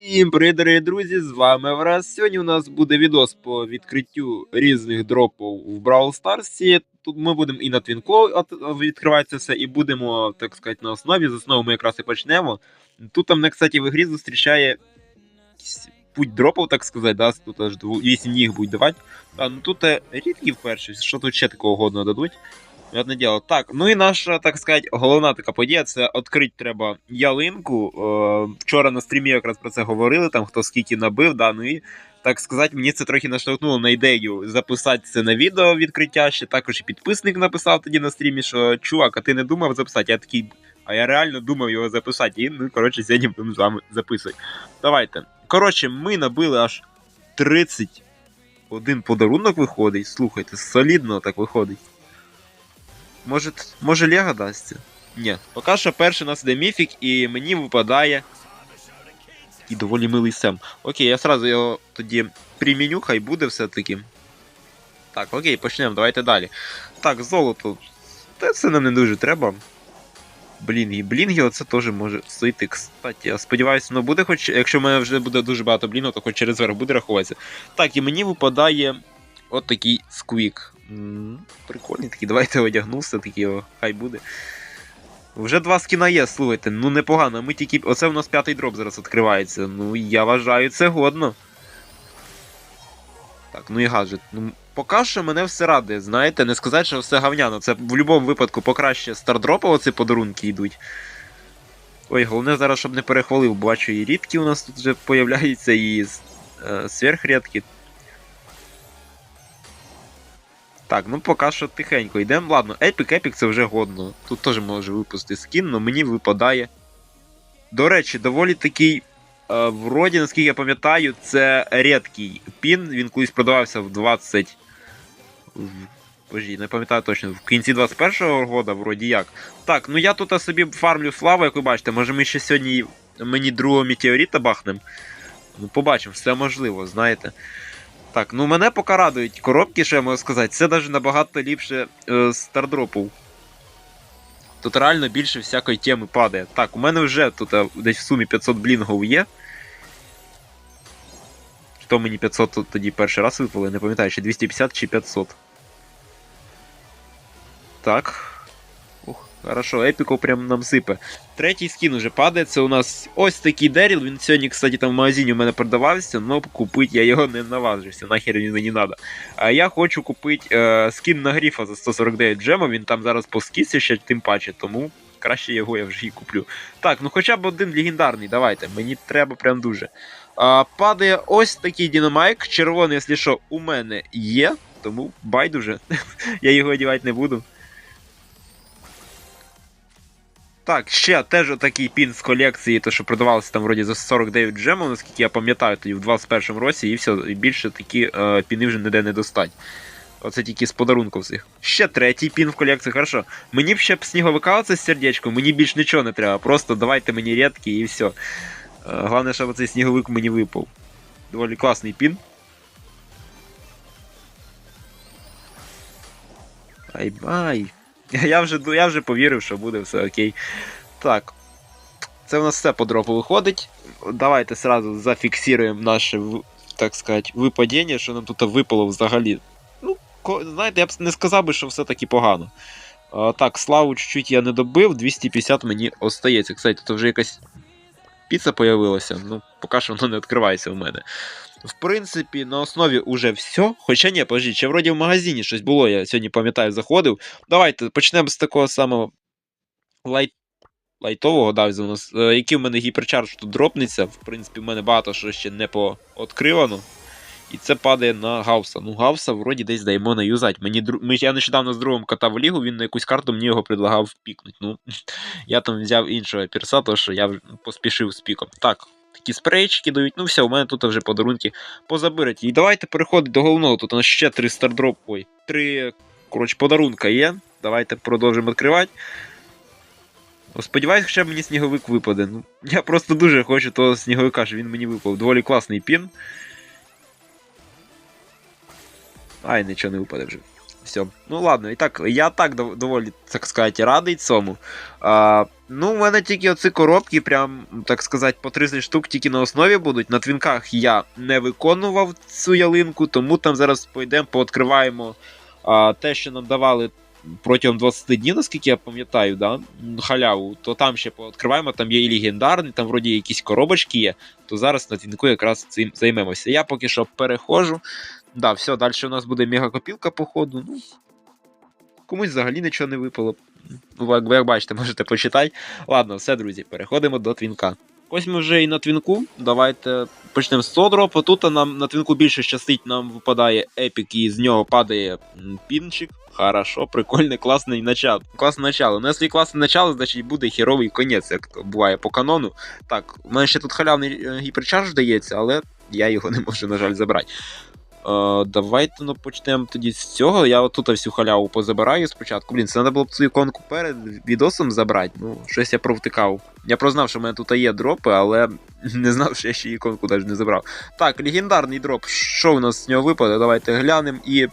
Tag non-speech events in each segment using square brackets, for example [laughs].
Всім привіт, дорогі друзі! З вами Враз. Сьогодні у нас буде відос по відкриттю різних дропів в Brawl Stars. Тут ми будемо і на Твінко відкривати це все, і будемо, так сказати, на основі. З основи ми якраз і почнемо. Тут там, мене, кстати, в ігрі зустрічає путь дропів, так сказати, да? тут аж 8 їх будуть давати. А, ну тут е, рідкі вперше, що тут ще такого годно дадуть. Одне діло. Так, ну і наша, так сказати, головна така подія це відкрити треба ялинку. Е, вчора на стрімі якраз про це говорили, там хто скільки набив, да, ну і так сказати, мені це трохи наштовхнуло на ідею записати це на відео відкриття. Ще також і підписник написав тоді на стрімі, що чувак, а ти не думав записати? Я такий. А я реально думав його записати. І, ну, коротше, сьогодні будемо з вами записувати. Давайте. Коротше, ми набили аж 31 подарунок виходить. Слухайте, солідно так виходить. Може, може Лего дасться? Ні. Поки що перший у нас іде міфік, і мені випадає. І доволі милий Сем. Окей, я сразу його тоді приміню, хай буде все-таки. Так, окей, почнемо, давайте далі. Так, золото. Та це нам не дуже треба. Блінги. Блінги оце теж може стоїти. Кстати, я сподіваюся, воно буде, хоч якщо в мене вже буде дуже багато блінгу, то хоч через верх буде рахуватися. Так, і мені випадає от такий сквік. Прикольний такий, давайте одягнувся, такий, о, хай буде. Вже два скіна є, слухайте, ну непогано. Ми тільки. Оце у нас п'ятий дроп зараз відкривається. Ну, я вважаю, це годно. Так, ну і гаджет. Ну, поки що мене все радує, знаєте, не сказати, що все говняно. Це в будь-якому випадку покраще стардропа оці подарунки йдуть. Ой, головне зараз, щоб не перехвалив, бачу, і рідкі у нас тут вже появляються, і е, сверхрідкі. Так, ну поки що тихенько йдемо. Ладно, епік, епік це вже годно. Тут теж може випустити скін, але мені випадає. До речі, доволі такий. Е, вроді, наскільки я пам'ятаю, це рідкий пін. Він колись продавався в 20. В... Божі, не пам'ятаю точно, в кінці 21-го року, вроді як. Так, ну я тут собі фармлю славу, як ви бачите, може ми ще сьогодні мені другого метеоріта бахнем. Ну, побачимо, все можливо, знаєте. Так, ну мене поки радують коробки, що я можу сказати. Це навіть набагато ліпше е, стардропу. Тут реально більше всякої теми падає. Так, у мене вже тут е, десь в сумі 500 блінгов є. Що мені 500 тут тоді перший раз випало, я не пам'ятаю, чи 250 чи 500. Так. Хорошо, епіко прям нам сипе. Третій скін уже падає. Це у нас ось такий Деріл. Він сьогодні, кстати, там в магазині у мене продавався, але купити я його не наважився. Нахер він мені треба. А я хочу купити е, скін на гріфа за 149 джемов. Він там зараз по скісі ще тим паче, тому краще його я вже і куплю. Так, ну хоча б один легендарний, давайте. Мені треба прям дуже. А, падає ось такий динамайк. Червоний, якщо що, у мене є, тому байдуже. [laughs] я його одягати не буду. Так, ще теж отакий пін з колекції, то що продавалося там вроді за 49 джемов, наскільки я пам'ятаю, тоді в 21 році, і все, і більше такі е, піни вже ніде не достать. Оце тільки з подарунків всіх. Ще третій пін в колекції, хорошо. Мені б ще б сніговика оце з сердечком, мені більш нічого не треба. Просто давайте мені рідкі і все. Е, головне, щоб цей сніговик мені випав. Доволі класний пін. Ай-бай. Я вже, я вже повірив, що буде все окей. Так. Це у нас все по дропу виходить. Давайте сразу зафіксуємо наше, в- так сказати, випадіння, що нам тут випало взагалі. Ну, знаєте, я б не сказав би, що все таки погано. А, так, славу чуть-чуть я не добив, 250 мені остається. Кстати, тут вже якась піца появилася. Ну, поки що воно не відкривається в мене. В принципі, на основі уже все. Хоча ні, подождіть, ще вроді в магазині щось було, я сьогодні пам'ятаю, заходив. Давайте почнемо з такого самого лайт... лайтового, да, е, який в мене гіперчардж тут дропнеться. В принципі, в мене багато що ще не пооткривано. І це падає на Гауса. Ну, Гауса вроді десь даємо на юзать. Мені. Ми, я нещодавно з другом катав лігу, він на якусь карту мені його предлагав пікнути. Ну, [laughs] я там взяв іншого перса, тому що я поспішив з піком. Так, такі спрейчики дають. Ну все, у мене тут вже подарунки позаберуть. І давайте переходити до головного. Тут у нас ще три стардроп. Ой, три коротше, подарунка є. Давайте продовжимо відкривати. Сподіваюсь, хоча мені сніговик випаде. Ну, я просто дуже хочу того сніговика, що він мені випав. Доволі класний пін. Ай, нічого не випаде вже. Все. Ну ладно, і так, я так доволі, так сказати, радий цьому. А, ну, у мене тільки оці коробки, прям, так сказати, по 30 штук тільки на основі будуть. На твінках я не виконував цю ялинку, тому там зараз пойдемо, пооткриваємо а, те, що нам давали протягом 20 днів, наскільки я пам'ятаю, да? халяву, то там ще пооткриваємо, там є і легендарні, там вроді якісь коробочки є, то зараз на твінку якраз цим займемося. Я поки що перехожу. Да, все, далі у нас буде мегакопілка, походу. Ну, комусь взагалі нічого не випало. Як, як бачите, можете почитати. Ладно, все, друзі, переходимо до твінка. Ось ми вже і на твінку. Давайте почнемо з содропу. Тут нам на твінку більше щастить, нам випадає епік, і з нього падає пінчик. Хорошо, прикольне, класне начало. Класне начало. Ну, якщо класне начало, значить буде херовий конець, як буває по канону. Так, у мене ще тут халявний е, гіперчарж дається, але я його не можу, на жаль, забрати. Е, давайте ну, почнемо тоді з цього. Я отут всю халяву позабираю спочатку. Блін, це треба було б цю іконку перед відосом забрати. Ну, щось я провтикав. Я прознав, що в мене тут є дропи, але [laughs] не знав, що я ще іконку навіть не забрав. Так, легендарний дроп. Що в нас з нього випаде? Давайте глянемо. І.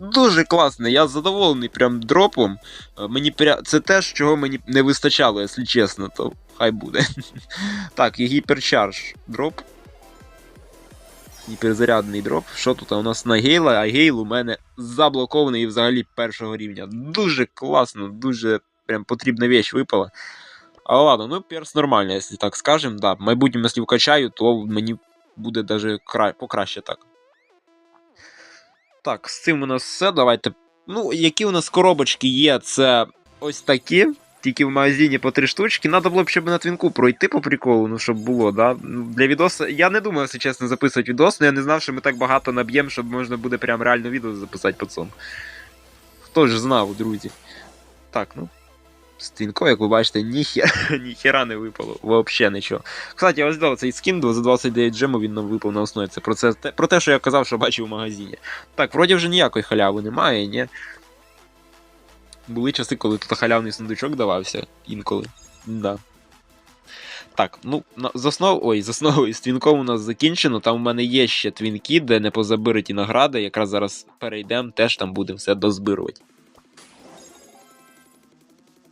Дуже класний, я задоволений прям дропом. Е, Мені пря... Це те, чого мені не вистачало, якщо чесно, то хай буде. [laughs] Так, і гіперчарж дроп. Гіперзарядний дроп. Що тут у нас на гейла, а гейл у мене заблокований і взагалі першого рівня. Дуже класно, дуже прям потрібна вещь випала. Але ладно, ну перс нормально, якщо так скажем. Да, в майбутньому, якщо вкачаю, то мені буде даже кра... покраще так. Так, з цим у нас все. Давайте. Ну, які у нас коробочки є, це ось такі. Тільки в магазині по три штучки. Надо було б щоб на твінку пройти по приколу, ну щоб було, да. Ну, Для відосу. Я не думав, якщо чесно, записувати відос, але я не знав, що ми так багато наб'ємо, щоб можна буде прям реально відео записати пацан. Хто ж знав, друзі. Так, ну. З твінкою, як ви бачите, ніхера, [laughs] ніхера не випало. Вообще нічого. Кстати, ось дав цей скін за 29 джему він нам випав на основі. Це про, це про те, що я казав, що бачив в магазині. Так, вроді вже ніякої халяви немає, ні. Були часи, коли тут халявний сундучок давався інколи. Да. Так, ну, з основ... Ой, з основою з твінком у нас закінчено. Там у мене є ще твінки, де не позабириті награди. Якраз зараз перейдемо, теж там будемо все дозбирувати.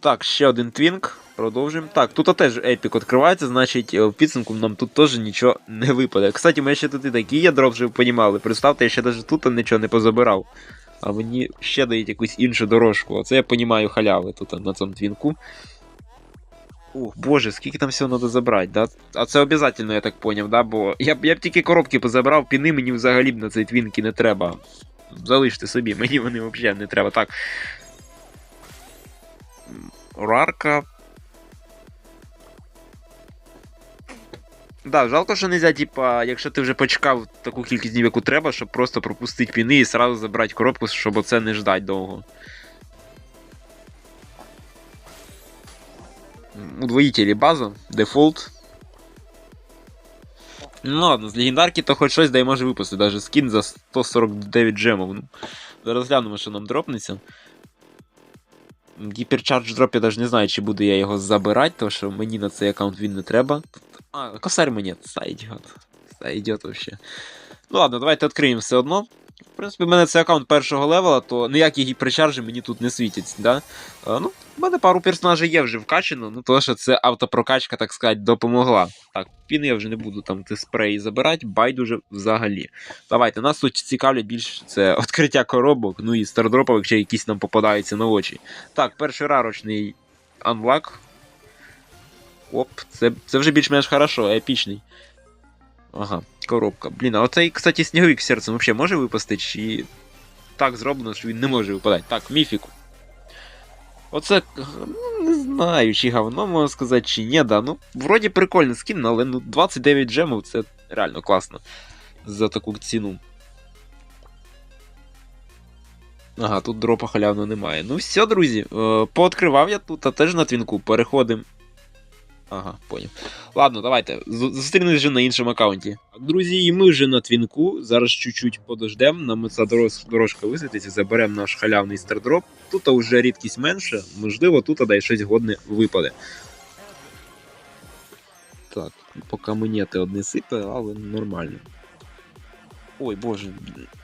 Так, ще один твінк. Продовжуємо. Так, тут теж епік відкривається, значить, е, в підсумку нам тут теж нічого не випаде. Кстати, ми ще тут і такі дроп, щоб понімали. Представте, я ще навіть тут нічого не позабирав. А мені ще дають якусь іншу дорожку. Оце я понімаю халяви тут на цьому твінку. Ух, боже, скільки там всього треба забрати, да? А це обов'язково, я так поняв, да? Бо я б я б тільки коробки позабрав, піни мені взагалі б на цей твінки не треба. Залиште собі, [laughs] мені вони взагалі не треба. Так. Рарка. Да, жалко, що нельзя, типа, якщо ти вже почекав таку кількість днів, яку треба, щоб просто пропустити піни і сразу забрати коробку, щоб оце не ждать довго. Удвоїтелі база, дефолт. Ну ладно, з легендарки то хоч щось дай може випустити, даже скін за 149 джемов. Ну, зараз глянемо, що нам дропнеться. Гіперчардж дроп, я навіть не знаю, чи буду я його забирати, тому що мені на цей аккаунт він не треба. А, косарь мені, це йде. Це йде взагалі. Ну ладно, давайте відкриємо все одно. В принципі, в мене це аккаунт першого левела, то ніякі гіперчаржі мені тут не світять. Да? А, ну, в мене пару персонажів є вже вкачано, ну то що це автопрокачка, так сказати, допомогла. Так, піни я вже не буду там ті спреї забирати, байдуже взагалі. Давайте, нас тут цікавлять більше це [laughs] відкриття коробок, ну і стардропових, якщо якісь нам попадаються на очі. Так, перший рарочний анлак. Оп, це, це вже більш-менш хорошо, епічний. Ага, коробка. Блін, а оцей, кстати, сніговик серцем взагалі може випасти, чи так зроблено, що він не може випадати. Так, міфіку. Оце, не знаю, чи говно можна сказати, чи ні, да. Ну, вроді прикольний скін, але ну, 29 джемів це реально класно. За таку ціну. Ага, тут дропа халявно немає. Ну все, друзі, е, пооткривав я тут, а теж на твінку. Переходимо. Ага, поняв. Ладно, давайте. Зустрінемось вже на іншому аккаунті. Друзі, і ми вже на твінку. Зараз чуть-чуть подождемо. Нам ця дорожка висвітиться, заберемо наш халявний стардроп. Тут вже рідкість менша, можливо, тут дай щось годне випаде. Так, поки монети одне сипе, але нормально. Ой, боже,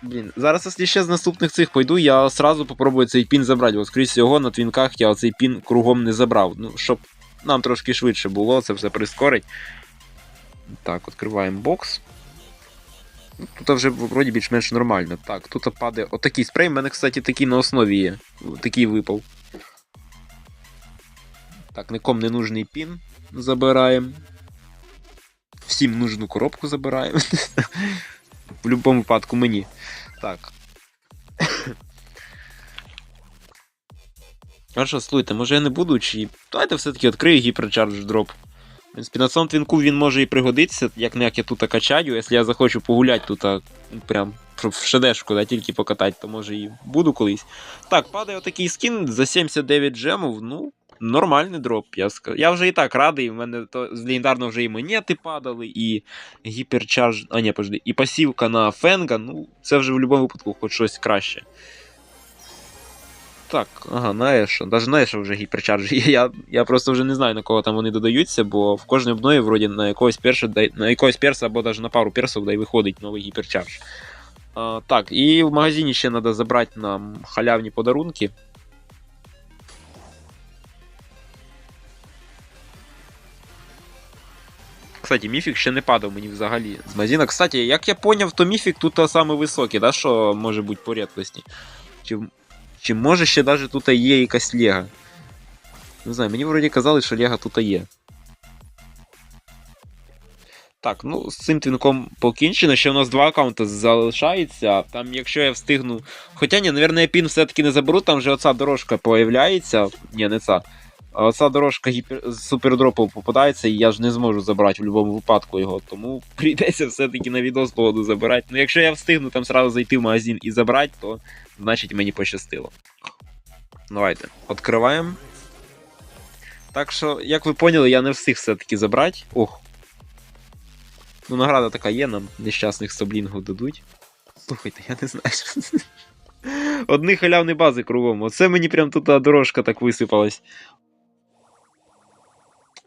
блін. Зараз, якщо ще з наступних цих пойду, я сразу попробую цей пін забрати. Бо, скоріше всього, на твінках я цей пін кругом не забрав. Ну, щоб нам трошки швидше було, це все прискорить. Так, відкриваємо бокс. Ну, Тут вже вроді більш-менш нормально. Так, тут падає отакий спрей. У мене, кстати, такий на основі є. Такий випав. Так, нікому не нужний пін забираємо. Всім нужну коробку забираємо. [laughs] В будь-якому випадку мені. Так. А що, слухайте, може я не буду, чи. Давайте все-таки відкрию гіперчардж дроп. В принципі, твінку він може і пригодитися, як не як я тут качаю. Якщо я захочу погуляти тут, прям в шедешку, да, тільки покатати, то може і буду колись. Так, падає отакий скін за 79 джемів, ну, нормальний дроп. Я ска... я вже і так радий. У мене то з легендарного вже і монети падали, і гіперчарж. А, ні, подожди, і пасівка на Фенга, ну, це вже в будь-якому випадку хоч щось краще. Так, ага, на Еша. Навіть на вже гіперчарж. є. [laughs] Я, я просто вже не знаю, на кого там вони додаються, бо в кожній обнові вроді на якогось перша, на якогось перса або навіть на пару персів да й виходить новий гіперчарж. А, так, і в магазині ще треба забрати нам халявні подарунки. Кстати, міфік ще не падав мені взагалі з магазина. Кстати, як я поняв, то міфік тут саме високий, да, що може бути по рідкості. Чи, чи може ще навіть тут є якась лега? Не знаю, мені вроді казали, що лега тут є. Так, ну з цим твінком покінчено. Ще у нас два аккаунти залишається. Там, якщо я встигну. Хоча ні, навірно, я пін все-таки не заберу, там вже оця дорожка появляється. Ні, не ця. А оця дорожка гіпер... з супердропу попадається, і я ж не зможу забрати в будь-якому випадку його. Тому прийдеться все-таки на відос поводу забирати. Ну якщо я встигну там сразу зайти в магазин і забрати, то значить мені пощастило. Давайте. Відкриваємо. Так що, як ви поняли, я не встиг все-таки забрати. Ох. Ну, награда така є, нам нещасних соблінгу дадуть. Слухайте, я не знаю. [laughs] Одні халявні бази кругом. Оце мені прям тут дорожка так висипалась.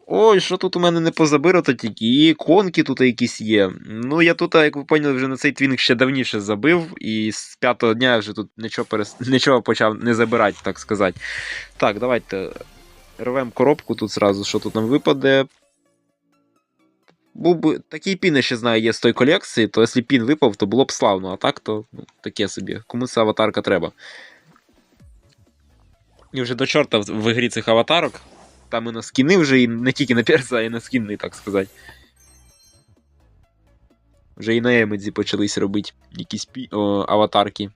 Ой, що тут у мене не позабирато тільки. І іконки тут якісь є. Ну, я тут, як ви поняли, вже на цей твінг ще давніше забив, і з п'ятого дня я вже тут нічого перес... нічого почав не забирати, так сказати. Так, давайте рвемо коробку тут зразу, що тут нам випаде. Був би такий пін, я ще знаю, є з той колекції, то якщо пін випав, то було б славно, а так, то ну, таке собі. Кому ця аватарка треба. І вже до чорта в, в ігрі цих аватарок. Там і на скіни вже, і не тільки на перса, а і на скіни, так сказати. Вже і на Емедзі почались робити якісь пі... О, аватарки.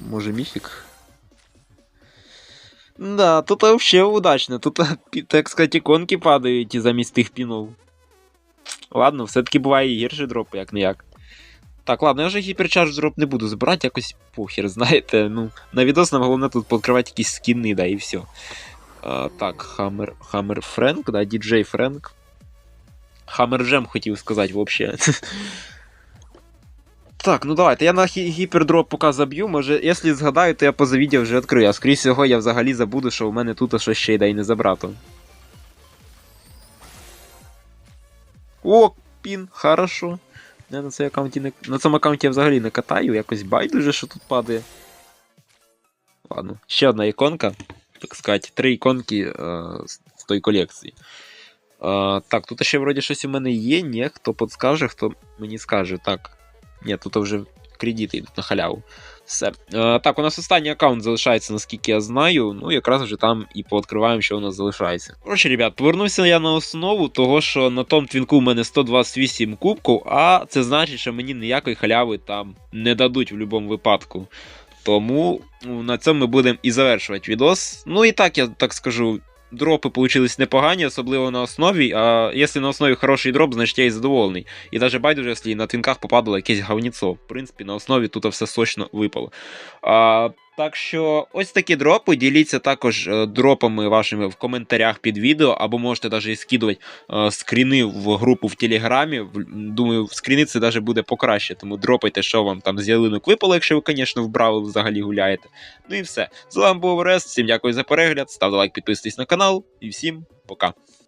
Може міфік? Да, тут вообще удачно. Тут, [laughs] так сказать, іконки падають і замість тих пінов. Ладно, все-таки буває і гірші дропи, як не. Так, ладно, я вже гіперчарж дроп не буду збирати, якось похер, [laughs] знаєте. Ну, на відос нам головне тут відкривати якісь скіни, да, і все. А, так, Хаммер Хаммер Френк, да, діджей Френк. Хаммер Джем хотів сказати, взагалі. [laughs] Так, ну давайте, я на гіпердроп поки заб'ю. Може, якщо згадаю, то я поза відео вже відкрию. А скрізь всього я взагалі забуду, що у мене тут щось ще й да не забрато. О, пін, хорошо. Я на, цей аккаунті не... на цьому аккаунті я взагалі не катаю, якось байдуже, що тут падає. Ладно, ще одна іконка. Так сказати, три іконки е, з тої колекції. Е, так, тут ще вроді щось у мене є, ні, хто подскаже, хто мені скаже. Так. Ні, тут вже кредити йдуть на халяву. Все. Е, так, у нас останній аккаунт залишається, наскільки я знаю. Ну, якраз вже там і пооткриваємо, що у нас залишається. Коротше, ребят, повернувся я на основу, того що на тому твінку у мене 128 кубків, а це значить, що мені ніякої халяви там не дадуть в будь-якому випадку. Тому на цьому ми будемо і завершувати відос. Ну і так, я так скажу. Дропи получились непогані, особливо на основі. А якщо на основі хороший дроп, значить я і задоволений. І навіть байдуже, якщо на твінках попадало якесь гавніцо. В принципі, на основі тут все сочно випало. А, Так що ось такі дропи. Діліться також е, дропами вашими в коментарях під відео, або можете навіть скидувати е, скріни в групу в Телеграмі. Думаю, скріни це навіть буде покраще. Тому дропайте, що вам там з ялинок випало, якщо ви, звісно, в Бравл взагалі гуляєте. Ну і все. З вами був Орест, всім дякую за перегляд, ставте лайк, підписуйтесь на канал і всім пока.